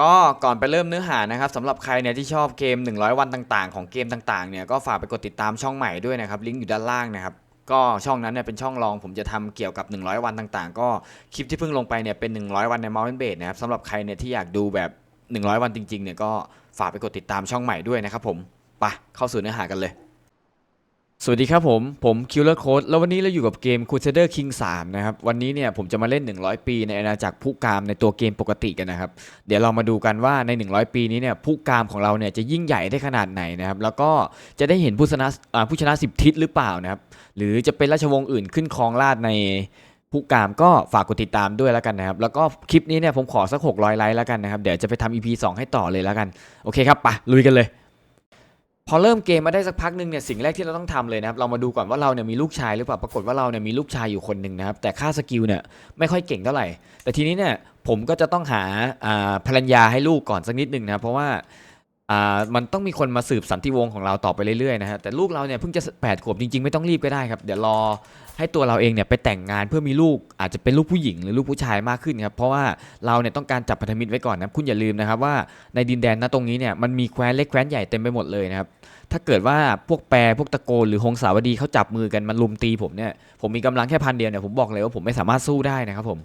ก็ก่อนไปเริ่มเนื้อหานะครับสำหรับใครเนี่ยที่ชอบเกม 100 วันต่าง ๆ ของเกมต่างๆเนี่ยก็ฝากไปกดติดตามช่องใหม่ด้วยนะครับลิงก์อยู่ด้านล่างนะครับก็ช่องนั้นเนี่ยเป็นช่องรองผมจะทำเกี่ยวกับ 100 วันต่างๆ ก็คลิปที่เพิ่งลงไปเนี่ยเป็น 100 วันใน Mountain Base นะครับสำหรับใครเนี่ยที่อยากดูแบบ 100 วันจริงๆเนี่ยก็ฝากไปกดติดตามช่องใหม่ด้วยนะครับผมไปเข้าสู่เนื้อหากันเลย สวัสดีครับผม ผม Killer Code แล้ววันนี้เราอยู่กับเกม Crusader King 3 นะครับ วันนี้เนี่ยผมจะมาเล่น 100 ปีในอาณาจักรผู้กามในตัวเกมปกติกันนะครับ เดี๋ยวเรามาดูกันว่าใน 100 ปีนี้เนี่ยผู้กามของเราเนี่ยจะยิ่งใหญ่ได้ขนาดไหนนะครับ แล้วก็จะได้เห็นผู้ชนะผู้ชนะ 10 ทิศหรือเปล่านะครับ หรือจะเป็นราชวงศ์อื่นขึ้นครองราชในผู้กามก็ฝากกดติดตามด้วยแล้วกันนะครับ แล้วก็คลิปนี้เนี่ยผมขอสัก 600 ไลค์แล้วกันนะครับ เดี๋ยวจะไปทำ EP 2 ให้ต่อเลยแล้วกัน โอเคครับไปะลุยกันเลย พอเริ่มเกมมาได้สักพักหนึ่งเนี่ยสิ่งแรกที่เราต้องทำเลยนะครับเรามาดูก่อนว่าเราเนี่ยมีลูกชายหรือเปล่าปรากฏว่าเราเนี่ยมีลูกชายอยู่คนหนึ่งนะครับแต่ค่าสกิลเนี่ยไม่ค่อยเก่งเท่าไหร่ แต่ทีนี้เนี่ยผมก็จะต้องหาภรรยาให้ลูกก่อนสักนิดหนึ่งนะเพราะว่า อ่ามันต้องมีคนมาสืบสันติวงศ์ของเราต่อไปเรื่อยๆนะฮะแต่ลูกเราเนี่ยเพิ่งจะแปดขวบจริงๆ ไม่ต้องรีบก็ได้ครับ เดี๋ยวรอให้ตัวเราเองเนี่ยไปแต่งงานเพื่อมีลูกอาจจะเป็นลูกผู้หญิงหรือลูกผู้ชายมากขึ้นครับเพราะว่าเราเนี่ยต้องการจับพันธมิตรไว้ก่อนนะคุณอย่าลืมนะครับว่าในดินแดนณตรงนี้เนี่ยมันมีแคว้นเล็กแคว้นใหญ่เต็มไปหมดเลยนะครับถ้าเกิดว่าพวกแปรพวกตะโกนหรือหงสาวดีเขาจับมือกันมันลุมตีผมเนี่ยผมมีกำลังแค่พันเดียวเนี่ยผมบอกเลยว่าผมไม่สามารถสู้ได้นะครับผม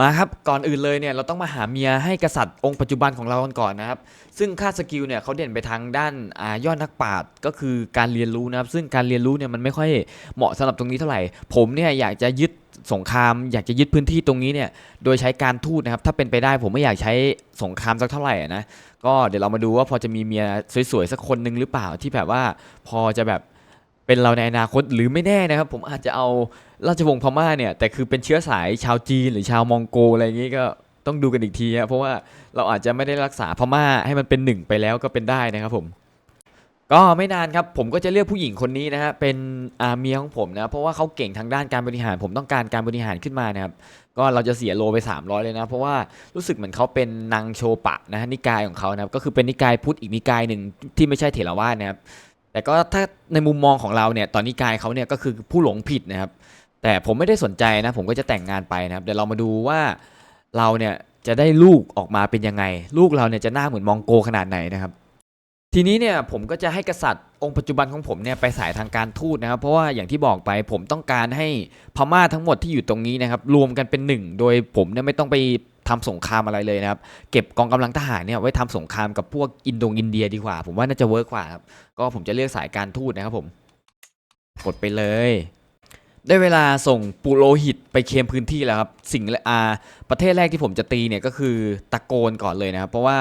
มาครับ ก่อนอื่นเลยเนี่ยเราต้องมาหาเมียให้กษัตริย์องค์ปัจจุบันของเรากันก่อนนะครับ ซึ่งค่าสกิลเนี่ยเขาเด่นไปทางด้านอายอดนักปราชญ์ก็คือการเรียนรู้นะครับ ซึ่งการเรียนรู้เนี่ยมันไม่ค่อยเหมาะสำหรับตรงนี้เท่าไหร่ ผมเนี่ยอยากจะยึดสงครามอยากจะยึดพื้นที่ตรงนี้เนี่ยโดยใช้การทูตนะครับ ถ้าเป็นไปได้ผมไม่อยากใช้สงครามสักเท่าไหร่นะก็เดี๋ยวเรามาดูว่าพอจะมีเมียสวยๆสักคนหนึ่งหรือเปล่าที่แบบว่าพอจะแบบเป็นเราในอนาคตหรือไม่แน่นะครับ ผมอาจจะเอา ราชวงศ์พม่าเนี่ยแต่คือเป็นเชื้อสายชาวจีนหรือชาวมองโกอะไรอย่างงี้ก็ต้องดูกันอีกทีครับเพราะว่าเราอาจจะไม่ได้รักษาพม่าให้มันเป็นหนึ่งไปแล้วก็เป็นได้นะครับผม ก็ไม่นานครับผมก็จะเลือกผู้หญิงคนนี้นะฮะเป็นอาเมียของผมนะเพราะว่าเขาเก่งทางด้านการบริหาร ผมต้องการการบริหารขึ้นมานะครับก็เราจะเสียโลไป 300 เลยนะ เพราะว่ารู้สึกเหมือนเขาเป็นนางโชปะนะฮะนิกายของเขานะครับก็คือเป็นนิกายพุทธอีกนิกายหนึ่งที่ไม่ใช่เถรวาทนะครับแต่ก็ถ้าในมุมมองของเราเนี่ยตอนนิกายเขาเนี่ยก็คือผู้หลงผิดนะครับ แต่ผมไม่ได้สนใจนะ ผมก็จะแต่งงานไปนะครับ เดี๋ยวเรามาดูว่าเราเนี่ยจะได้ลูกออกมาเป็นยังไง ลูกเราเนี่ยจะหน้าเหมือนมองโกขนาดไหนนะครับ ทีนี้เนี่ยผมก็จะให้กษัตริย์องค์ปัจจุบันของผมเนี่ยไปสายทางการทูตนะครับ เพราะว่าอย่างที่บอกไปผมต้องการให้พม่าทั้งหมดที่อยู่ตรงนี้นะครับ รวมกันเป็นหนึ่งโดยผมเนี่ยไม่ต้องไปทำสงครามอะไรเลยนะครับ เก็บกองกำลังทหารเนี่ยไว้ทำสงครามกับพวกอินโดงอินเดียดีกว่า ผมว่าน่าจะเวิร์กกว่าครับก็ผมจะเลือกสายการทูตนะครับผมกดไปเลย ได้เวลาส่งปุโรหิตไปเคลมพื้นที่แล้วครับ สิ่งอาประเทศแรกที่ผมจะตีเนี่ยก็คือตะโกนก่อนเลยนะครับ เพราะว่า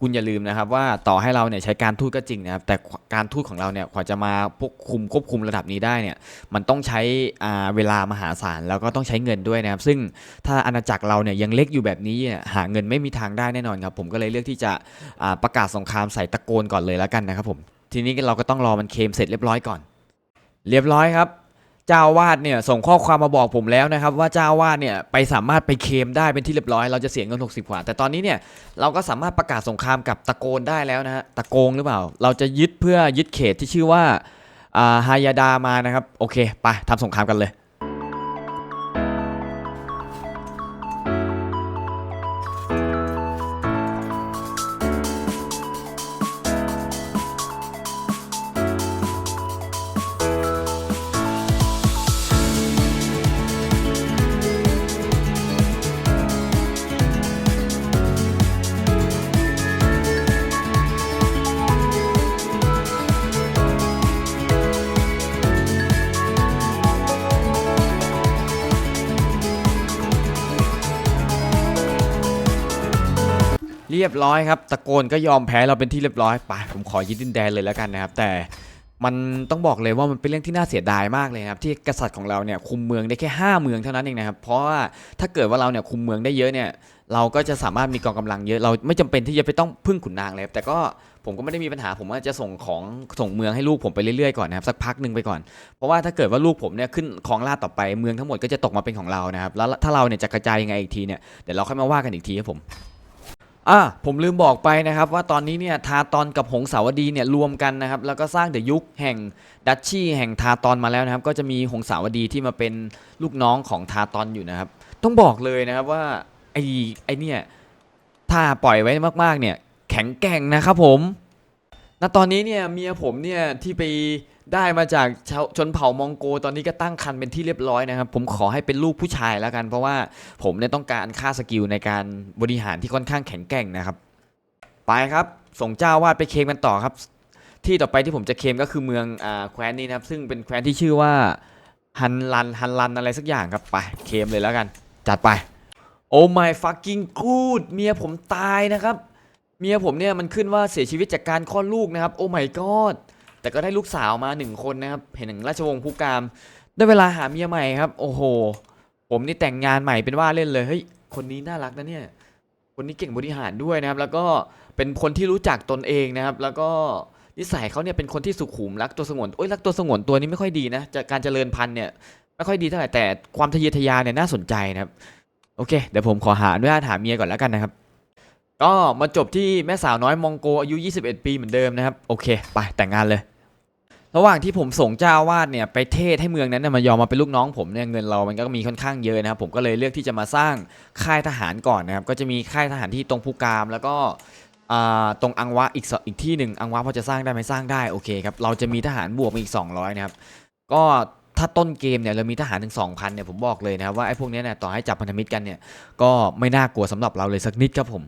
คุณอย่าลืมนะครับว่าต่อให้เราเนี่ยใช้การทูตก็จริงนะครับ แต่การทูตของเราเนี่ยกว่าจะมาพวกคุมควบคุมระดับนี้ได้เนี่ยมันต้องใช้อาเวลามหาศาลแล้วก็ต้องใช้เงินด้วยนะครับ ซึ่งถ้าอาณาจักรเราเนี่ยยังเล็กอยู่แบบนี้หาเงินไม่มีทางได้แน่นอนครับ ผมก็เลยเลือกที่จะประกาศสงครามใส่ตะโกนก่อนเลยแล้วกันนะครับผมทีนี้เราก็ต้องรอมันเคลมเสร็จเรียบร้อยก่อน เรียบร้อยครับ จ้าวาดเนี่ยส่งข้อความมาบอกผมแล้วนะครับ ว่าเจ้าวาดเนี่ยไปสามารถไปเคมได้เป็นที่เรียบร้อย เราจะเสียเงิน60กว่าแต่ตอนนี้เนี่ยเราก็สามารถประกาศสงครามกับตะโกนได้แล้วนะฮะตะโกงหรือเปล่า เราจะยึดเพื่อยึดเขตที่ชื่อว่าอ่าฮายาดามานะครับโอเคไปทำสงครามกันเลย รียบร้อยครับ ตะโกนก็ยอมแพ้เราเป็นที่เรียบร้อยไปผมขอยึดดินแดนเลยแล้วกันนะครับ แต่มันต้องบอกเลยว่ามันเป็นเรื่องที่น่าเสียดายมากเลยนะครับที่กษัตริย์ของเราเนี่ยคุมเมืองได้แค่ 5 เมืองเท่านั้นเองนะครับเพราะว่าถ้าเกิดว่าเราเนี่ยคุมเมืองได้เยอะเนี่ยเราก็จะสามารถมีกองกำลังเยอะเราไม่จำเป็นที่จะไปต้องพึ่งขุนนางเลยแต่ก็ผมก็ไม่ได้มีปัญหาผมว่าจะส่งของส่งเมืองให้ลูกผมไปเรื่อยๆก่อนนะครับสักพักหนึ่งไปก่อน เพราะว่าถ้าเกิดว่าลูกผมเนี่ยขึ้นครองราชต่อไปเมืองทั้งหมดก็จะตกมาเป็นของเรานะครับแล้วถ้าเราเนี่ยจะกระจายยังไงอีกทีเนี่ยเดี๋ยวเราค่อยมาว่ากันอีกทีครับผม อะผมลืมบอกไปนะครับว่าตอนนี้เนี่ยทาตอนกับหงสาวดีเนี่ยรวมกันนะครับแล้วก็สร้างเดยุคแห่งดัชชี่แห่งทาตอนมาแล้วนะครับ ก็จะมีหงสาวดีที่มาเป็นลูกน้องของทาตอนอยู่นะครับ ต้องบอกเลยนะครับว่าไอ้ไอ้เนี่ยทถ้าปล่อยไว้มากๆเนี่ยแข็งแกร่งนะครับผม ณตอนนี้เนี่ยเมียผมเนี่ยที่ไปได้มาจากชาวชนเผ่ามองโกตอนนี้ก็ตั้งครรภ์เป็นที่เรียบร้อยนะครับ ผมขอให้เป็นลูกผู้ชายแล้วกัน เพราะว่าผมเนี่ยต้องการค่าสกิลในการบริหารที่ค่อนข้างแข็งแกร่งนะครับ ไปครับส่งเจ้าวาดไปเคมกันต่อครับ ที่ต่อไปที่ผมจะเคมก็คือเมืองอ่าแคว้นนี้นะครับ ซึ่งเป็นแคว้นที่ชื่อว่าฮันลันฮันลันอะไรสักอย่างครับไปเคมเลยแล้วกัน จัดไปโอ้ my fucking good เมียผมตายนะครับ มียผมเนี่ยมันขึ้นว่าเสียชีวิตจากการคลอดลูกนะครับ โอ้ my god แต่ก็ได้ลูกสาวมาหนึ่งคนนะครับ เห็นหนึ่งราชวงศ์ผู้กาม ได้เวลาหาเมียใหม่ครับ โอ้โห ผมนี่แต่งงานใหม่เป็นว่าเล่นเลยเฮ้ยคนนี้น่ารักนะเนี่ย คนนี้เก่งบริหารด้วยนะครับ แล้วก็เป็นคนที่รู้จักตนเองนะครับ แล้วก็นิสัยเขาเนี่ยเป็นคนที่สุขุมรักตัวสงวนโอ้ยรักตัวสงวนตัวนี้ไม่ค่อยดีนะจากการเจริญพันธุ์เนี่ยไม่ค่อยดีเท่าไหร่แต่ความทะเยอทะยานเนี่ยน่าสนใจนะครับ โอเค เดี๋ยวผมขอหาอนุญาตหาเมียก่อนแล้วกันนะครับ ก็มาจบที่แม่สาวน้อยมองโกอายุ 21 ปีเหมือนเดิมนะครับ โอเค ไปแต่งงานเลย ระหว่างที่ผมส่งเจ้าวาดเนี่ยไปเทศให้เมืองนั้นเนี่ยมายอมมาเป็นลูกน้องผมเนี่ยเงินเรามันก็มีค่อนข้างเยอะนะครับ ผมก็เลยเลือกที่จะมาสร้างค่ายทหารก่อนนะครับ ก็จะมีค่ายทหารที่ตรงภูกามแล้วก็ตรงอังวะอีกอีกที่หนึ่งอังวะพอจะสร้างได้ไหมสร้างได้โอเคครับเราจะมีทหารบวกมาอีก 200นะครับก็ถ้าต้นเกมเนี่ยเรามีทหารถึง2,000เนี่ยผมบอกเลยนะครับว่าไอ้พวกนี้เนี่ยต่อให้จับพันธมิตรกันเนี่ยก็ไม่น่ากลัวสำหรับเราเลยสักนิดครับผม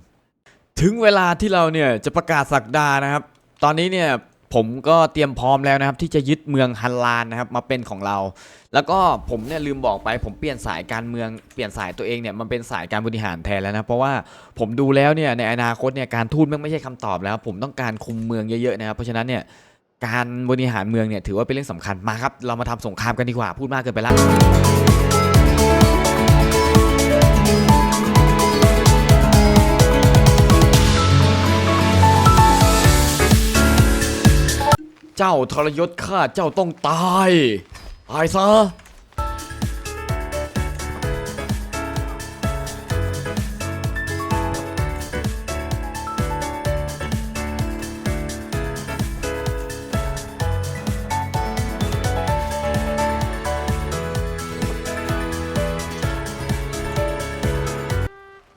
ถึงเวลาที่เราเนี่ยจะประกาศสักดานะครับ ตอนนี้เนี่ยผมก็เตรียมพร้อมแล้วนะครับ ที่จะยึดเมืองฮันลานนะครับมาเป็นของเรา แล้วก็ผมเนี่ยลืมบอกไป ผมเปลี่ยนสายการเมืองเปลี่ยนสายตัวเองเนี่ยมันเป็นสายการบริหารแทนแล้วนะเพราะว่าผมดูแล้วเนี่ยในอนาคตเนี่ยการทูตมันไม่ใช่คำตอบแล้ว ผมต้องการคุมเมืองเยอะๆนะครับเพราะฉะนั้นเนี่ยการบริหารเมืองเนี่ยถือว่าเป็นเรื่องสำคัญมาครับ เรามาทำสงครามกันดีกว่าพูดมากเกินไปละ เจ้าทรยศข้าเจ้าต้องตาย ตายซะ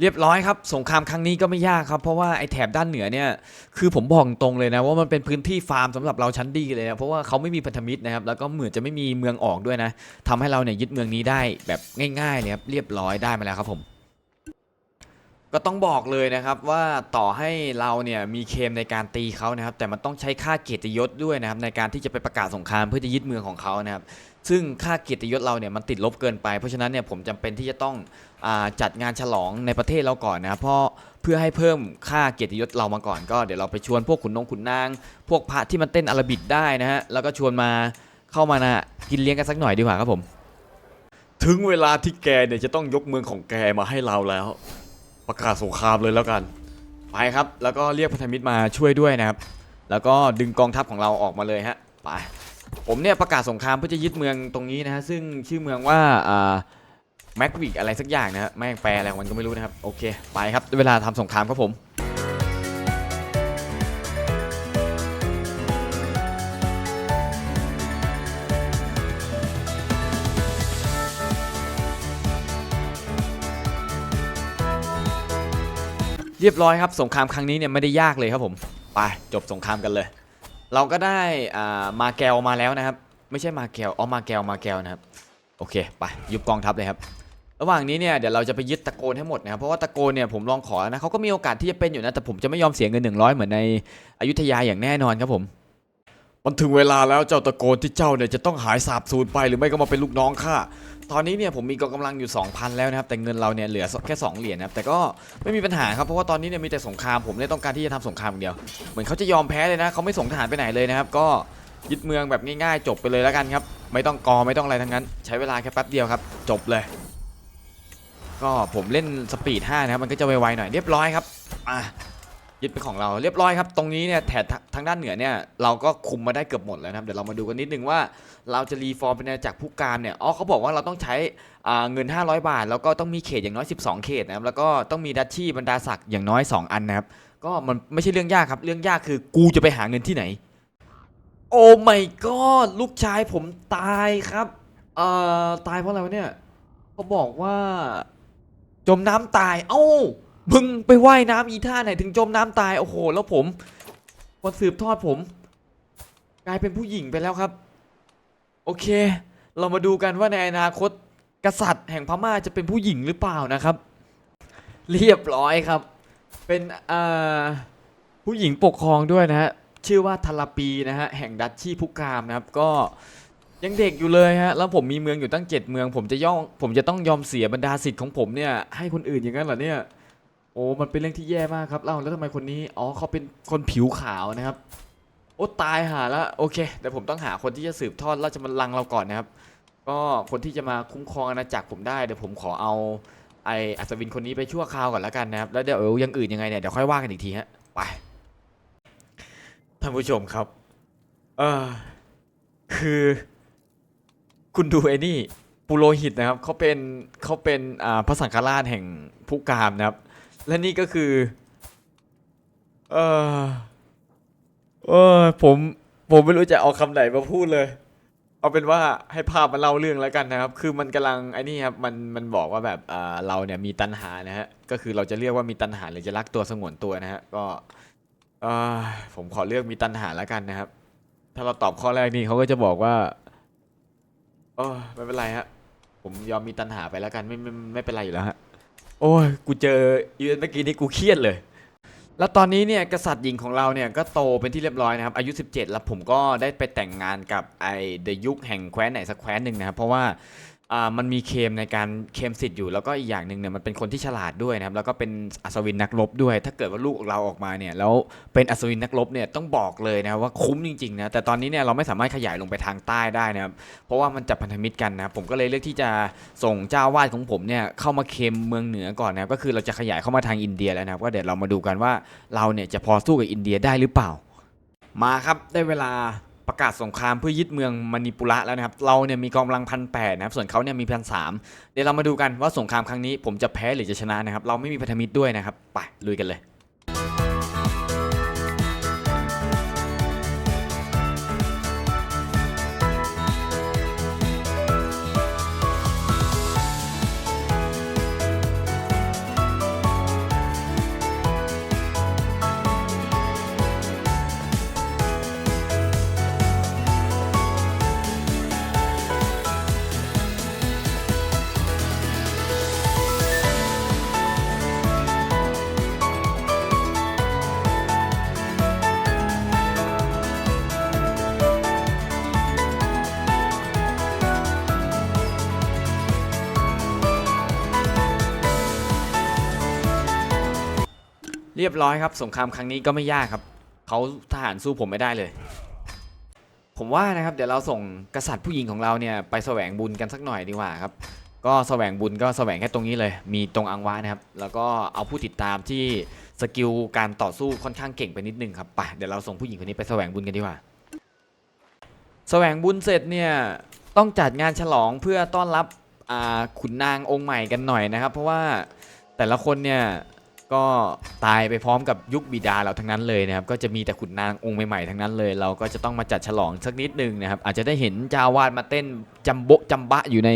เรียบร้อยครับสงครามครั้งนี้ก็ไม่ยากครับ เพราะว่าไอ้แถบด้านเหนือเนี่ยคือผมบอกตรงเลยนะว่ามันเป็นพื้นที่ฟาร์มสำหรับเราชั้นดีเลยนะเพราะว่าเขาไม่มีพันธมิตรนะครับแล้วก็เหมือนจะไม่มีเมืองออกด้วยนะทำให้เราเนี่ยยึดเมืองนี้ได้แบบง่ายๆเลยครับเรียบร้อยได้มาแล้วครับผม ก็ต้องบอกเลยนะครับว่าต่อให้เราเนี่ยมีเคมในการตีเขานะครับ แต่มันต้องใช้ค่าเกียรติยศด้วยนะครับในการที่จะไปประกาศสงครามเพื่อจะยึดเมืองของเขานะครับ ซึ่งค่าเกียรติยศเราเนี่ยมันติดลบเกินไป เพราะฉะนั้นเนี่ยผมจำเป็นที่จะต้องอจัดงานฉลองในประเทศเราก่อนนะครับเพราะเพื่อให้เพิ่มค่าเกียรติยศเรามาก่อนก็เดี๋ยวเราไปชวนพวกขุนนงขุนนาง พวกพระที่มันเต้นอาราบิกได้นะฮะแล้วก็ชวนมาเข้ามานะกินเลี้ยงกันสักหน่อยดีกว่าครับผม ถึงเวลาที่แกเนี่ยจะต้องยกเมืองของแกมาให้เราแล้ว ประกาศสงครามเลยแล้วกันไปครับ แล้วก็เรียกพันธมิตรมาช่วยด้วยนะครับ แล้วก็ดึงกองทัพของเราออกมาเลยฮะไปผมเนี่ยประกาศสงครามเพื่อจะยึดเมืองตรงนี้นะฮะซึ่งชื่อเมืองว่าอ่าแม็กวิกอะไรสักอย่างนะฮะแม่งแปลอะไรมันก็ไม่รู้นะครับโอเคไปครับเวลาทำสงครามครับผม เรียบร้อยครับสงครามครั้งนี้เนี่ยไม่ได้ยากเลยครับผมไปจบสงครามกันเลย เราก็ได้อ่ามาแกวมาแล้วนะครับ ไม่ใช่มาแกวอ๋อมาแกวมาแกวนะครับโอเคไปยุบกองทัพเลยครับ ระหว่างนี้เนี่ยเดี๋ยวเราจะไปยึดตะโกนให้หมดนะครับเพราะว่าตะโกนเนี่ยผมลองขอแล้วนะเขาก็มีโอกาสที่จะเป็นอยู่นะแต่ผมจะไม่ยอมเสียเงิน 100 เหมือนในอยุธยาอย่างแน่นอนครับผมมันถึงเวลาแล้วเจ้าตะโกนที่เจ้าเนี่ยจะต้องหายสาบสูญไปหรือไม่ก็มาเป็นลูกน้องข้า ตอนนี้เนี่ยผมมีกองกำลังอยู่ 2,000 แล้วนะครับแต่เงินเราเนี่ยเหลือแค่ 2 เหรียญนะครับแต่ก็ไม่มีปัญหาครับเพราะว่าตอนนี้เนี่ยมีแต่สงครามผมเนี่ยต้องการที่จะทำสงครามอย่างเดียว เหมือนเขาจะยอมแพ้เลยนะเขาไม่ส่งทหารไปไหนเลยนะครับก็ยึดเมืองแบบง่ายๆ จบไปเลยแล้วกันครับไม่ต้องกอไม่ต้องอะไรทั้งนั้น ใช้เวลาแค่แป๊บเดียวครับ จบเลย ก็ผมเล่นสปีด5นะครับมันก็จะไวๆหน่อยเรียบร้อยครับอะ ยึดเป็นของเราเรียบร้อยครับ ตรงนี้เนี่ยแถบทางด้านเหนือเนี่ยเราก็คุมมาได้เกือบหมดแล้วนะครับเดี๋ยวเรามาดูกันนิดนึงว่าเราจะรีฟอร์มเป็นจากผู้การเนี่ยอ๋อเขาบอกว่าเราต้องใช้เงิน 500 บาท แล้วก็ต้องมีเขตอย่างน้อย 12 เขตนะครับแล้วก็ต้องมีดัชชี่บรรดาศักดิ์อย่างน้อย 2 อันนะครับก็มันไม่ใช่เรื่องยากครับ เรื่องยากคือกูจะไปหาเงินที่ไหน โอ้ my god ลูกชายผมตายครับเอ่อตายเพราะอะไรวะเนี่ยเขาบอกว่า จมน้ำตายเอ้า มึงไปว่ายน้ำอีท่าไหนถึงจมน้ำตายโอ้โห แล้วผมคนสืบทอดผม กลายเป็นผู้หญิงไปแล้วครับ โอเค เรามาดูกันว่าในอนาคตกษัตริย์แห่งพม่าจะเป็นผู้หญิงหรือเปล่านะครับ เรียบร้อยครับ เป็นผู้หญิงปกครองด้วยนะฮะชื่อว่าทาราปีนะฮะแห่งดัชชีพุกามนะครับก็ยังเด็กอยู่เลยฮะแล้วผมมีเมืองอยู่ตั้งเจ็ดเมือง ผมจะย่องผมจะต้องยอมเสียบรรดาสิทธิ์ของผมเนี่ยให้คนอื่นอย่างนั้นเหรอเนี่ย อ้มันเป็นเรื่องที่แย่มากครับเล่าแล้วทำไมคนนี้อ๋อเขาเป็นคนผิวขาวนะครับ โอ้ตายหาแล้วโอเคแต่ผมต้องหาคนที่จะสืบทอดราชบัลลังก์เราก่อนนะครับ ก็คนที่จะมาคุ้มครองอาณาจักรผมได้เดี๋ยวผมขอเอาไออัศวินคนนี้ไปชั่วคราวก่อนแล้วกันนะครับแล้วเดี๋ยวอยังอื่นยังไงเนี่ยเดี๋ยวค่อยว่ากันอีกทีฮะไปท่านผู้ชมครับเออคือ คุณดูไอ้นี่ปุโรหิตนะครับเขาเป็นเขาเป็นอ่าพระสังฆราชแห่งผู้กามนะครับ และนี่ก็คือ เออเออผมผมไม่รู้จะเอาคำไหนมาพูดเลย เอาเป็นว่าให้ภาพมันเล่าเรื่องแล้วกันนะครับ คือมันกำลังไอ้นี่ครับมันมันบอกว่าแบบเอ่าเราเนี่ยมีตัณหานะฮะก็คือเราจะเรียกว่ามีตัณหาหรือจะรักตัวสงวนตัวนะฮะก็เอ่อผมขอเลือกมีตัณหาแล้วกันนะครับ ถ้าเราตอบข้อแรกนี่เขาก็จะบอกว่าเออไม่เป็นไรฮะผมยอมมีตัณหาไปแล้วกันไม่ไม่ไม่เป็นไรอยู่แล้วฮะ โอ้ย กูเจออีเวนต์เมื่อกี้นี้กูเครียดเลย แล้วตอนนี้เนี่ยกษัตริย์หญิงของเราเนี่ยก็โตเป็นที่เรียบร้อยนะครับ อายุ 17 แล้วผมก็ได้ไปแต่งงานกับไอเดยุคแห่งแคว้นไหนสักแคว้นหนึ่งนะครับ เพราะว่า อ่ามันมีเคมในการเคมสิทธิ์อยู่ แล้วก็อีกอย่างหนึ่งเนี่ยมันเป็นคนที่ฉลาดด้วยนะครับแล้วก็เป็นอัศวินนักรบด้วย ถ้าเกิดว่าลูกเราออกมาเนี่ยแล้วเป็นอัศวินนักรบเนี่ยต้องบอกเลยนะครับว่าคุ้มจริงๆนะแต่ตอนนี้เนี่ยเราไม่สามารถขยายลงไปทางใต้ได้นะครับเพราะว่ามันจะพันธมิตรกันนะผมก็เลยเลือกที่จะส่งเจ้าวาดของผมเนี่ยเข้ามาเคมเมืองเหนือก่อนนะครับก็คือเราจะขยายเข้ามาทางอินเดียแล้วนะครับก็เดี๋ยวเรามาดูกันว่าเราเนี่ยจะพอสู้กับอินเดียได้หรือเปล่า มาครับได้เวลา ประกาศสงครามเพื่อยึดเมืองมณิปุระแล้วนะครับ เราเนี่ยมีกองกำลังพันแปดนะครับ ส่วนเขาเนี่ยมีพันสามเดี๋ยวเรามาดูกันว่าสงครามครั้งนี้ผมจะแพ้หรือจะชนะนะครับ เราไม่มีพันธมิตรด้วยนะครับ ไปลุยกันเลย เรียบร้อยครับ สงครามครั้งนี้ก็ไม่ยากครับ เขาทหารสู้ผมไม่ได้เลย ผมว่านะครับเดี๋ยวเราส่งกษัตริย์ผู้หญิงของเราเนี่ยไปแสวงบุญกันสักหน่อยดีกว่าครับ ก็แสวงบุญก็แสวงแค่ตรงนี้เลย มีตรงอังวะนะครับ แล้วก็เอาผู้ติดตามที่สกิลการต่อสู้ค่อนข้างเก่งไปนิดนึงครับไปเดี๋ยวเราส่งผู้หญิงคนนี้ไปแสวงบุญกันดีกว่า แสวงบุญเสร็จเนี่ยต้องจัดงานฉลองเพื่อต้อนรับขุนนางองค์ใหม่กันหน่อยนะครับ เพราะว่าแต่ละคนเนี่ย ก็ตายไปพร้อมกับยุคบิดาเราทั้งนั้นเลยนะครับก็จะมีแต่ขุนนางองค์ใหม่ๆทั้งนั้นเลย เราก็จะต้องมาจัดฉลองสักนิดนึงนะครับอาจจะได้เห็นจาวาดมาเต้นจัมโบะจัมบะอยู่ใน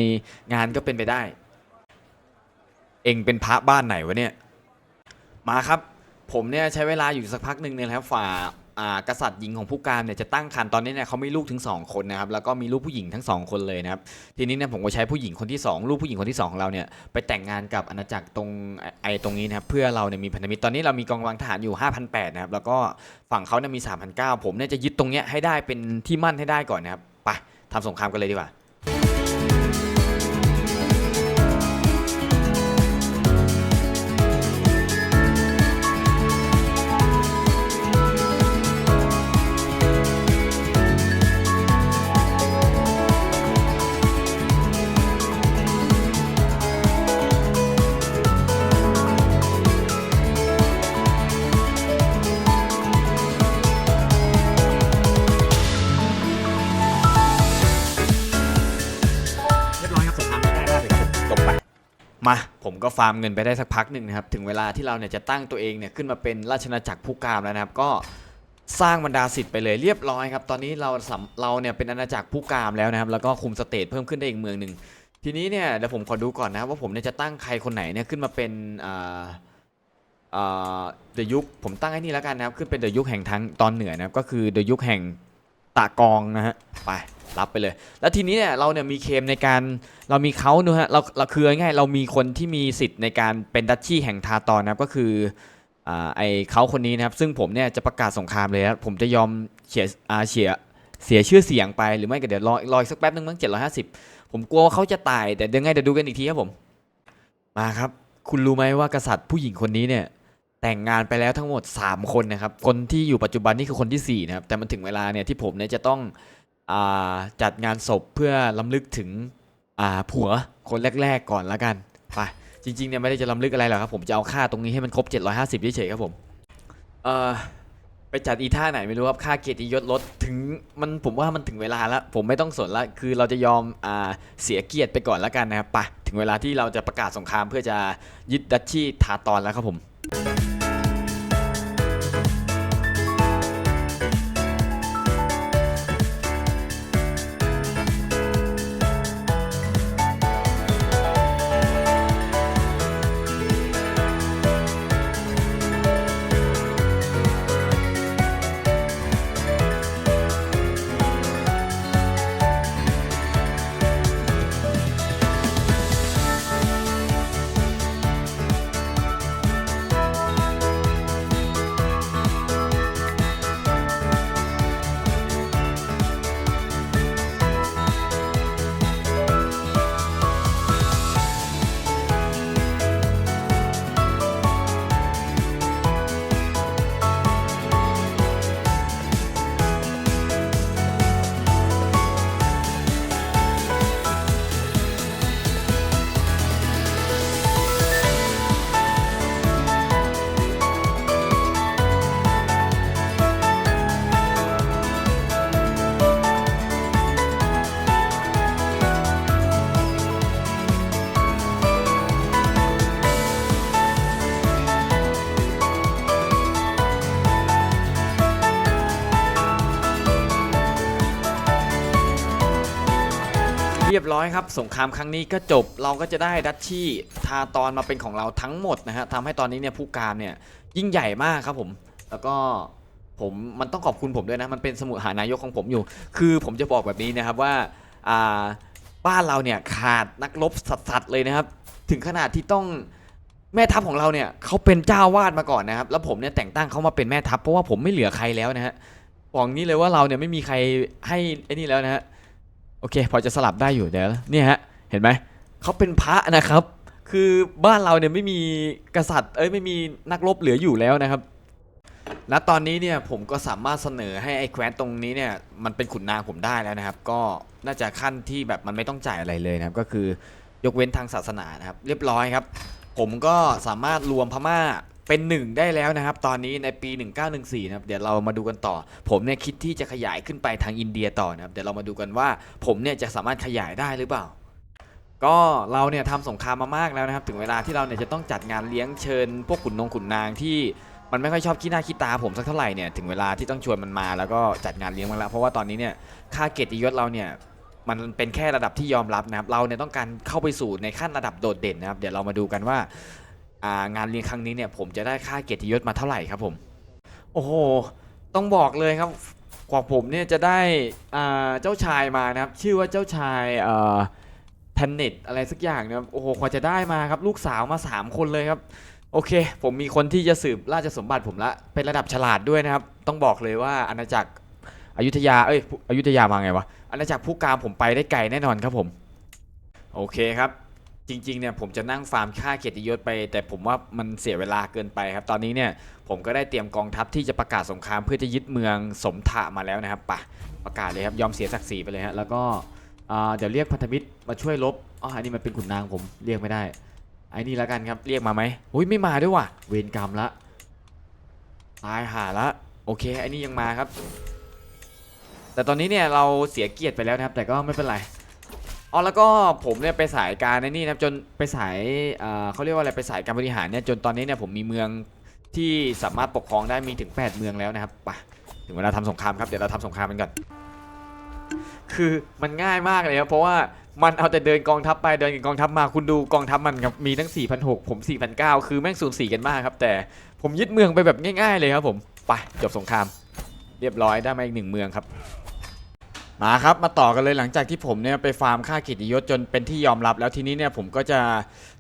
งานก็เป็นไปได้ เองเป็นพระบ้านไหนวะเนี่ยมาครับ ผมเนี่ยใช้เวลาอยู่สักพักหนึ่งเนี่ยครับฝ่าอ่ากษัตริย์หญิงของผู้การเนี่ยจะตั้งครรภ์ตอนนี้เนี่ยเขามีลูกถึง 2 คนนะครับแล้วก็มีลูกผู้หญิงทั้ง 2 คนเลยนะครับทีนี้เนี่ยผมก็ใช้ผู้หญิงคนที่ 2 ลูกผู้หญิงคนที่ 2 ของเราเนี่ยไปแต่งงานกับอาณาจักรตรงไอ้ไอตรงนี้นะครับเพื่อเราเนี่ยมีพันธมิตรตอนนี้เรามีกองกำลังทหารอยู่5,800นะครับแล้วก็ฝั่งเขาเนี่ยมี3,900ผมเนี่ยจะยึดตรงเนี้ยให้ได้เป็นที่มั่นให้ได้ก่อนนะครับไปทำสงครามกันเลยดีกว่า มาผมก็ฟาร์มเงินไปได้สักพักหนึ่งนะครับ ถึงเวลาที่เราเนี่ยจะตั้งตัวเองเนี่ยขึ้นมาเป็นราชนาจักรผู้กามแล้วนะครับ ก็สร้างบรรดาสิทธิ์ไปเลยเรียบร้อยครับ ตอนนี้เราสำเราเนี่ยเป็นอาณาจักรผู้กามแล้วนะครับ แล้วก็คุมสเตทเพิ่มขึ้นได้อีกเมืองหนึ่งทีนี้เนี่ยเดี๋ยวผมขอดูก่อนนะครับว่าผมเนี่ยจะตั้งใครคนไหนเนี่ยขึ้นมาเป็นอ่าเดยุคผมตั้งให้นี่แล้วกันนะครับ ขึ้นเป็นเดยุคแห่งทางตอนเหนือนะครับก็คือเดยุคแห่งตากองนะฮะไป รับไปเลย แล้วทีนี้เนี่ยเราเนี่ยมีเคมในการเรามีเขาเนอะฮะเราเราคือง่ายเรามีคนที่มีสิทธิ์ในการเป็นดัชชี่แห่งทาตอนนะครับก็คืออ่าไอเขาคนนี้นะครับซึ่งผมเนี่ยจะประกาศสงครามเลยนะผมจะยอมเสียอาเสียเสียชื่อเสียงไปหรือไม่ก็เดี๋ยวรอรออีกสักแป๊บนึงมั้ง750ผมกลัวว่าเขาจะตายแต่เดี๋ยวไงเดี๋ยวดูกันอีกทีครับผมมาครับ คุณรู้ไหมว่ากษัตริย์ผู้หญิงคนนี้เนี่ยแต่งงานไปแล้วทั้งหมด 3 คนนะครับ คนที่อยู่ปัจจุบันนี่คือคนที่ 4 นะครับ แต่มันถึงเวลาเนี่ยที่ผมเนี่ยจะต้อง จัดงานศพเพื่อล้ำลึกถึงผัวคนแรก ๆ ก่อนละกันไปจริงๆเนี่ยไม่ได้จะล้ำลึกอะไรหรอกครับผมจะเอาค่าตรงนี้ให้มันครบ 750เฉยๆครับผมเออไปจัดอีท่าไหนไม่รู้ครับค่าเกียรติยศลดถึงมันผมว่ามันถึงเวลาแล้วผมไม่ต้องสนละคือเราจะยอมอ่าเสียเกียรติไปก่อนละกันนะครับไปถึงเวลาที่เราจะประกาศสงครามเพื่อจะยึดดัชชี่ทาตอนแล้วครับผม อยครับ สงครามครั้งนี้ก็จบเราก็จะได้ดัชชี่ทาตอนมาเป็นของเราทั้งหมดนะฮะทำให้ตอนนี้เนี่ยผู้การเนี่ยยิ่งใหญ่มากครับผม แล้วก็ผมมันต้องขอบคุณผมด้วยนะ มันเป็นสมุดหานายกของผมอยู่ คือผมจะบอกแบบนี้นะครับว่าอ่าบ้านเราเนี่ยขาดนักรบสัสๆเลยนะครับ ถึงขนาดที่ต้องแม่ทัพของเราเนี่ยเขาเป็นเจ้าวาดมาก่อนนะครับ แล้วผมเนี่ยแต่งตั้งเขามาเป็นแม่ทัพเพราะว่าผมไม่เหลือใครแล้วนะฮะบอกงี้เลยว่าเราเนี่ยไม่มีใครให้ไอ้นี่แล้วนะฮะ โอเค พอจะสลับได้อยู่เดี๋ยวเนี่ยฮะเห็นไหมเขาเป็นพระนะครับ คือบ้านเราเนี่ยไม่มีกษัตริย์เอ้ยไม่มีนักรบเหลืออยู่แล้วนะครับณตอนนี้เนี่ยผมก็สามารถเสนอให้ไอ้แคว้นตรงนี้เนี่ยมันเป็นขุนนางผมได้แล้วนะครับ ก็น่าจะขั้นที่แบบมันไม่ต้องจ่ายอะไรเลยนะครับ ก็คือยกเว้นทางศาสนานะครับ เรียบร้อยครับ ผมก็สามารถรวมพม่า เป็นหนึ่งได้แล้วนะครับ ตอนนี้ในปี 1914นะครับเดี๋ยวเรามาดูกันต่อ ผมเนี่ยคิดที่จะขยายขึ้นไปทางอินเดียต่อนะครับเดี๋ยวเรามาดูกันว่า ผมเนี่ยจะสามารถขยายได้หรือเปล่า ก็เราเนี่ยทำสงครามมามากแล้วนะครับ ถึงเวลาที่เราเนี่ยจะต้องจัดงานเลี้ยงเชิญ พวกขุนนงขุนนางที่มันไม่ค่อยชอบขี้หน้าขี้ตาผมสักเท่าไหร่เนี่ยถึงเวลาที่ต้องชวนมันมาแล้วก็จัดงานเลี้ยงมันแล้วเพราะว่าตอนนี้เนี่ยค่าเกียรติยศเราเนี่ยมันเป็นแค่ระดับที่ยอมรับนะครับ เราเนี่ยต้องการเข้าไปสู่ในขั้นระดับโดดเด่นนะครับ เดี๋ยวเรามาดูกันว่าอ่า งานเลี้ยงครั้งนี้เนี่ยผมจะได้ค่าเกียรติยศมาเท่าไหร่ครับผม โอ้โห ต้องบอกเลยครับกว่าผมเนี่ยจะได้เจ้าชายมานะครับ ชื่อว่าเจ้าชายแทนเน็ตอะไรสักอย่างนะครับโอ้โหกว่าจะได้มาครับลูกสาวมา 3 คนเลยครับ โอเค ผมมีคนที่จะสืบราชสมบัติผมละเป็นระดับฉลาดด้วยนะครับ ต้องบอกเลยว่าอาณาจักรอยุธยาเอ้ยอยุธยามาไงวะอาณาจักรผู้การผมไปได้ไกลแน่นอนครับผม โอเคครับ จริงๆเนี่ยผมจะนั่งฟาร์มค่าเกียรติยศไป แต่ผมว่ามันเสียเวลาเกินไปครับ ตอนนี้เนี่ยผมก็ได้เตรียมกองทัพที่จะประกาศสงครามเพื่อจะยึดเมืองสมถะมาแล้วนะครับปะประกาศเลยครับยอมเสียศักดิ์ศรีไปเลยฮะแล้วก็เดี๋ยวเรียกพันธมิตรมาช่วยรบอ๋ออันนี้มันเป็นขุนนางผมเรียกไม่ได้ไอ้นี่แล้วกันครับเรียกมาไหมอุ้ยไม่มาด้วยว่ะเวรกรรมละตายห่าละโอเคไอ้นี่ยังมาครับ แต่ตอนนี้เนี่ยเราเสียเกียรติไปแล้วนะครับ แต่ก็ไม่เป็นไร อ๋อแล้วก็ผมเนี่ยไปสายการในนี่นะจนไปสายเอ่อเขาเรียกว่าอะไรไปสายการบริหารเนี่ยจนตอนนี้เนี่ยผมมีเมืองที่สามารถปกครองได้มีถึง 8 เมืองแล้วนะครับไปถึงเวลาทำสงครามครับเดี๋ยวเราทำสงครามกันก่อน คือมันง่ายมากเลยครับเพราะว่ามันเอาแต่เดินกองทัพไปเดินกองทัพมาคุณดูกองทัพมันครับมีทั้ง4,600ผม4,900คือแม่งสูญสีกันมากครับ แต่ผมยึดเมืองไปแบบง่าย ๆ เลยครับผมไปจบสงคราม เรียบร้อยได้มาอีกหนึ่งเมืองครับ มาครับมาต่อกันเลยหลังจากที่ผมเนี่ยไปฟาร์มค่ากิติยศจนเป็นที่ยอมรับแล้วทีนี้เนี่ยผมก็จะ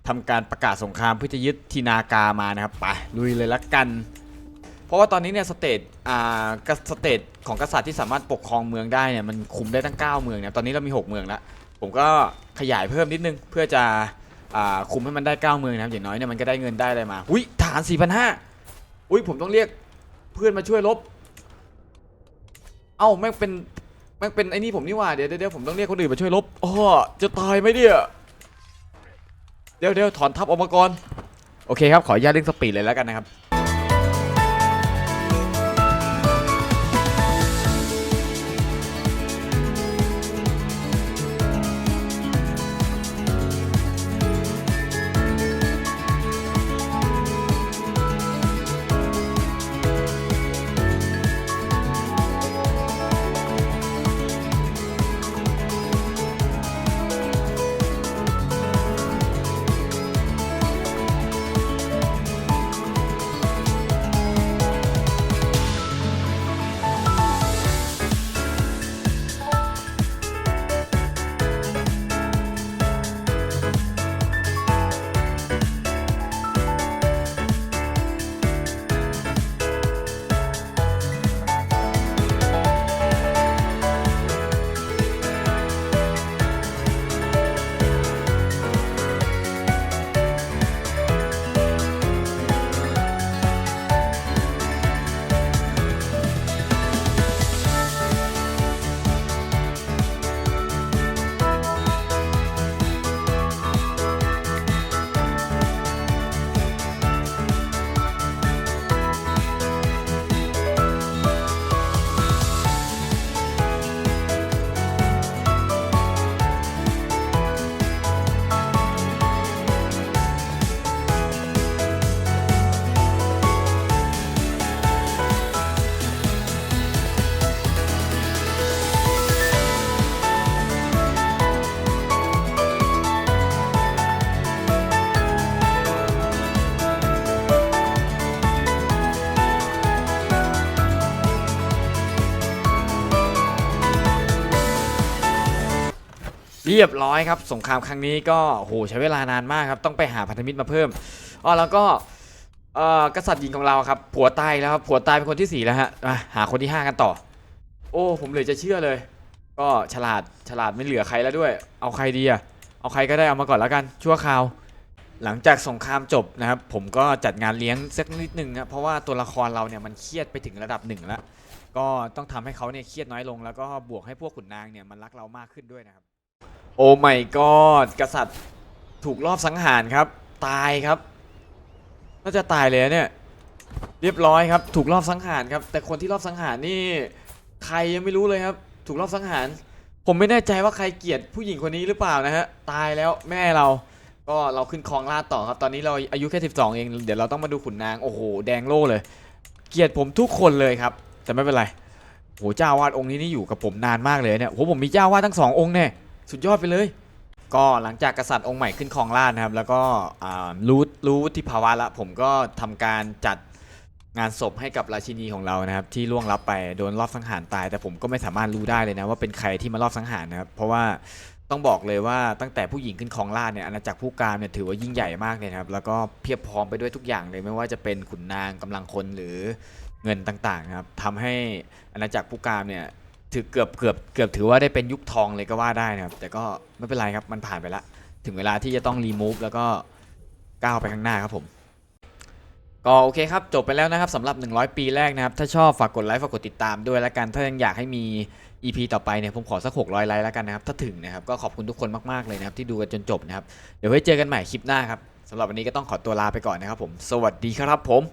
ทำการประกาศสงครามเพื่อจะยึดทีนากามานะครับไปลุยเลยละกัน เพราะว่าตอนนี้เนี่ยสเตทอ่ากสเตทของกษัตริย์ที่สามารถปกครองเมืองได้เนี่ยมันคุมได้ตั้ง 9 เมืองเนี่ยตอนนี้เรามี 6 เมืองแล้วผมก็ขยายเพิ่มนิดนึงเพื่อจะอ่าคุมให้มันได้ 9 เมืองนะครับอย่างน้อยเนี่ยมันก็ได้เงินได้อะไรมาอุ้ยฐาน4,500อุ้ยผมต้องเรียกเพื่อนมาช่วยลบเอ้าแม่งเป็น ม่งเป็นไอ้นี่ผมนี่หว่าเดี๋ยวเดี๋ยวเดี๋ยวผมต้องเรียกคนอื่นมาช่วยลบอ๋อจะตายไหมเนี่ยเดี๋ยวเดี๋ยวถอนทัพออกมาก่อนโอเคครับขออนุญาตเร่งสปีดเลยแล้วกันนะครับ รียบร้อยครับ สงครามครั้งนี้ก็โหใช้เวลานานมากครับ ต้องไปหาพันธมิตรมาเพิ่มอ๋อแล้วก็กษัตริย์หญิงของเราครับ ผัวตายแล้วครับ ผัวตายเป็นคนที่สี่แล้วฮะมาหาคนที่ห้ากันต่อ โอ้ ผมเลยจะเชื่อเลย ก็ฉลาด ฉลาดไม่เหลือใครแล้วด้วย เอาใครดีอะเอาใครก็ได้เอามาก่อนแล้วกัน ชั่วคราว หลังจากสงครามจบนะครับ ผมก็จัดงานเลี้ยงสักนิดหนึ่งนะเพราะว่าตัวละครเราเนี่ยมันเครียดไปถึงระดับหนึ่งแล้ว ก็ต้องทำให้เขาเนี่ยเครียดน้อยลง แล้วก็บวกให้พวกขุนนางเนี่ยมันรักเรามากขึ้นด้วยนะครับ โอ้ไม่กอดกษัตริย์ถูกรอบสังหารครับ ตายครับน่าจะตายเลยเนี่ย เรียบร้อยครับ ถูกรอบสังหารครับ แต่คนที่รอบสังหารนี่ ใครยังไม่รู้เลยครับ ถูกรอบสังหาร ผมไม่แน่ใจว่าใครเกลียดผู้หญิงคนนี้หรือเปล่านะฮะตายแล้วแม่เราก็เราขึ้นครองราชย์ต่อครับ ตอนนี้เราอายุแค่ 12 เอง เดี๋ยวเราต้องมาดูขุนนาง โอ้โห แดงโล่เลย เกลียดผมทุกคนเลยครับ แต่ไม่เป็นไรโหเจ้าวาดองค์นี้นี่อยู่กับผมนานมากเลยเนี่ยโหผมมีเจ้าวาดทั้งสององค์เนี่ย สุดยอดไปเลย ก็หลังจากกษัตริย์องค์ใหม่ขึ้นครองราชนะครับ แล้วก็อ่ารู้รู้วุฒิภาวะล้วผมก็ทำการจัดงานศพให้กับราชินีของเรานะครับ ที่ล่วงลับไปโดนรอบสังหารตาย แต่ผมก็ไม่สามารถรู้ได้เลยนะว่าเป็นใครที่มารอบสังหารนะครับ เพราะว่าต้องบอกเลยว่าตั้งแต่ผู้หญิงขึ้นครองราชย์เนี่ยอาณาจักรผู้การเนี่ยถือว่ายิ่งใหญ่มากเลยนะครับ แล้วก็เพียบพร้อมไปด้วยทุกอย่างเลยไม่ว่าจะเป็นขุนนางกำลังคนหรือ เงินต่างๆนะครับทำให้อาณาจักรผู้การเนี่ย ถือเกือบเกือบเกือบถือว่าได้เป็นยุคทองเลยก็ว่าได้นะครับ แต่ก็ไม่เป็นไรครับมันผ่านไปละ ถึงเวลาที่จะต้องรีมูฟแล้วก็ก้าวไปข้างหน้าครับผม ก็โอเคครับจบไปแล้วนะครับสำหรับ 100 ปีแรกนะครับ ถ้าชอบฝากกดไลค์ฝากกดติดตามด้วยแล้วกันถ้ายังอยากให้มี EP ต่อไปเนี่ยผมขอสัก 600 ไลค์แล้วกันนะครับ ถ้าถึงนะครับก็ขอบคุณทุกคนมากๆเลยนะครับที่ดูกันจนจบนะครับเดี๋ยวไว้เจอกันใหม่คลิปหน้าครับสำหรับวันนี้ก็ต้องขอตัวลาไปก่อนนะครับผม สวัสดีครับผม